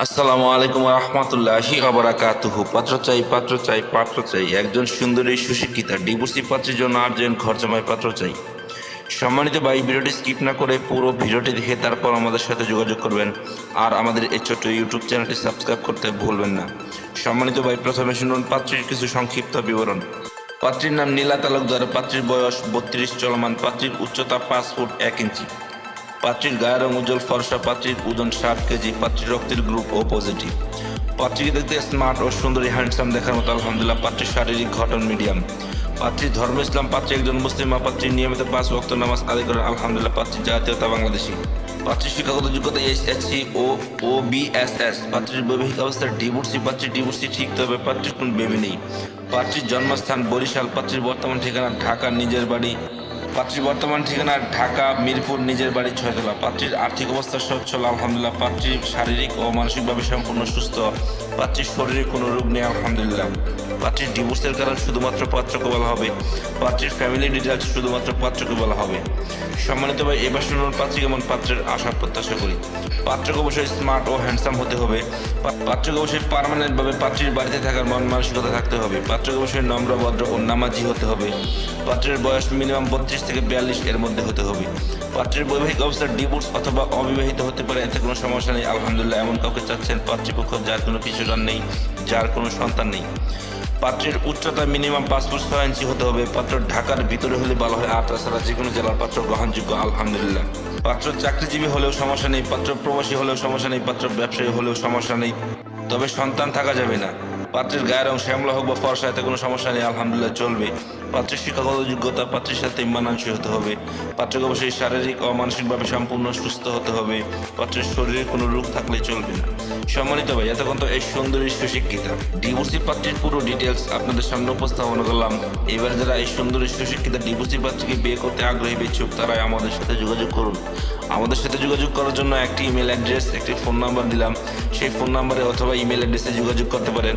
আসসালামু আলাইকুম রহমতুল্লাহি আবরাকাতুহু পাত্র চাই পাত্র চাই পাত্র চাই। একজন সুন্দরী, সুশিক্ষিতা, ডিভোর্সি পাত্রের জন্য আটজন ঘর জমায় পাত্র চাই। সম্মানিত ভাই, ভিডিওটি স্কিপ না করে পুরো ভিডিওটি দেখে তারপর আমাদের সাথে যোগাযোগ করবেন। আর আমাদের এই ছোট্ট ইউটিউব চ্যানেলটি সাবস্ক্রাইব করতে ভুলবেন না। সম্মানিত ভাই, প্রথমে শুনুন পাত্রীর কিছু সংক্ষিপ্ত বিবরণ। পাত্রীর নাম নীলা তালুকদার। পাত্রীর বয়স বত্রিশ, চলমান। পাত্রীর উচ্চতা পাঁচ ফুট এক ইঞ্চি। পাত্রীর গায়ের রং উজ্জ্বল, ফর্সা পাত্রীর ওজন ষাট কেজি, পাত্রীর রক্তের গ্রুপ ও পজিটিভ পাত্রীকে দেখতে স্মার্ট ও সুন্দরী হ্যান্ডসাম দেখার মতো আলহামদুলিল্লাহ, পাত্রীর শারীরিক ঘটন মিডিয়াম পাত্রীর ধর্ম ইসলাম, পাত্রী একজন মুসলিম মা পাত্রীর নিয়মিত পাঁচ ওয়াক্ত নামাজ আদায় করেন আলহামদুলিল্লাহ পাত্রীর জাতীয়তা বাংলাদেশী। পাত্রীর শিক্ষাগত যোগ্যতা এইচএসসি ও ও বিএসএস পাত্রীর বৈবাহিক অবস্থার ডিভোর্সি পাত্রীর ডিভোর্সি ঠিক, তবে পাত্রীর কোন বেবি নেই। পাত্রীর জন্মস্থান বরিশাল, পাত্রীর বর্তমান ঠিকানা ঢাকা, নিজের বাড়ি পাত্রীর বর্তমান ঠিকানা ঢাকা, মিরপুর, নিজের বাড়ি ছয়তলা। পাত্রীর আর্থিক অবস্থা সচ্ছল আলহামদুলিল্লাহ। পাত্রীর শারীরিক ও মানসিকভাবে সম্পূর্ণ সুস্থ। পাত্রীর শরীরে কোনো রোগ নেই, আলহামদুলিল্লাহ। পাত্রীর ডিভোর্সের কারণ শুধুমাত্র পাত্রকে বলা হবে। পাত্রীর ফ্যামিলি ডিটেলস শুধুমাত্র পাত্রকে বলা হবে। সম্মানিত ভাই এবার শুনুন পাত্রী কেমন পাত্রের আশা প্রত্যাশা করি। পাত্রকে অবশ্যই স্মার্ট ও হ্যান্ডসাম হতে হবে। পাত্রকে অবশ্যই পার্মানেন্টভাবে পাত্রীর বাড়িতে থাকার মন মানসিকতা থাকতে হবে। পাত্রকে অবশ্যই নম্র, ভদ্র ও নামাজি হতে হবে। পাত্রের বয়স মিনিমাম বত্রিশ থেকে বিয়াল্লিশ এর মধ্যে হতে হবে। পাত্রের বৈবাহিক অবস্থার ডিভোর্স অথবা অবিবাহিত হতে পারে, এতে কোনো সমস্যা নেই। আলহামদুলিল্লাহ, এমন কাউকে চাচ্ছেন পাত্রীপক্ষ যার কোনো কিছু পিছুটান নেই, যার কোনো সন্তান নেই। পাত্রের উচ্চতা মিনিমাম পাঁচ ফুট ছয় ইঞ্চি হতে হবে। পাত্র ঢাকার ভিতরে হলে ভালো হয়। আর তাছাড়া যে কোনো জেলার পাত্র গ্রহণযোগ্য, আলহামদুলিল্লাহ। পাত্র চাকরিজীবী হলেও সমস্যা নেই, পাত্র প্রবাসী হলেও সমস্যা নেই, পাত্র ব্যবসায়ী হলেও সমস্যা নেই। তবে সন্তান থাকা যাবে না। পাত্রের গায়ের রং শ্যামলা হোক বা ফর্সা, এতে কোনো সমস্যা নেই, আলহামদুলিল্লাহ চলবে। পাত্রের শিক্ষাগত যোগ্যতা পাত্রের সাথে মানানসই হতে হবে। পাত্রকে অবশ্যই শারীরিক ও মানসিকভাবে সম্পূর্ণ সুস্থ হতে হবে। পাত্রের শরীরে কোনো রোগ থাকলে চলবে না। সম্মানিত ভাই, এতক্ষণ তো এই সুন্দরী সুশিক্ষিতা। ডিভোর্সি পাত্রের পুরো ডিটেলস আপনাদের সামনে উপস্থাপন করলাম। এবার যারা এই সুন্দরী সুশিক্ষিতা ডিভোর্সি পাত্রকে বিয়ে করতে আগ্রহী বিচ্ছুক তারাই আমাদের সাথে যোগাযোগ করুন। আমাদের সাথে যোগাযোগ করার জন্য একটি ইমেল অ্যাড্রেস একটি ফোন নাম্বার দিলাম। সেই ফোন নাম্বারে অথবা ইমেল অ্যাড্রেসে যোগাযোগ করতে পারেন।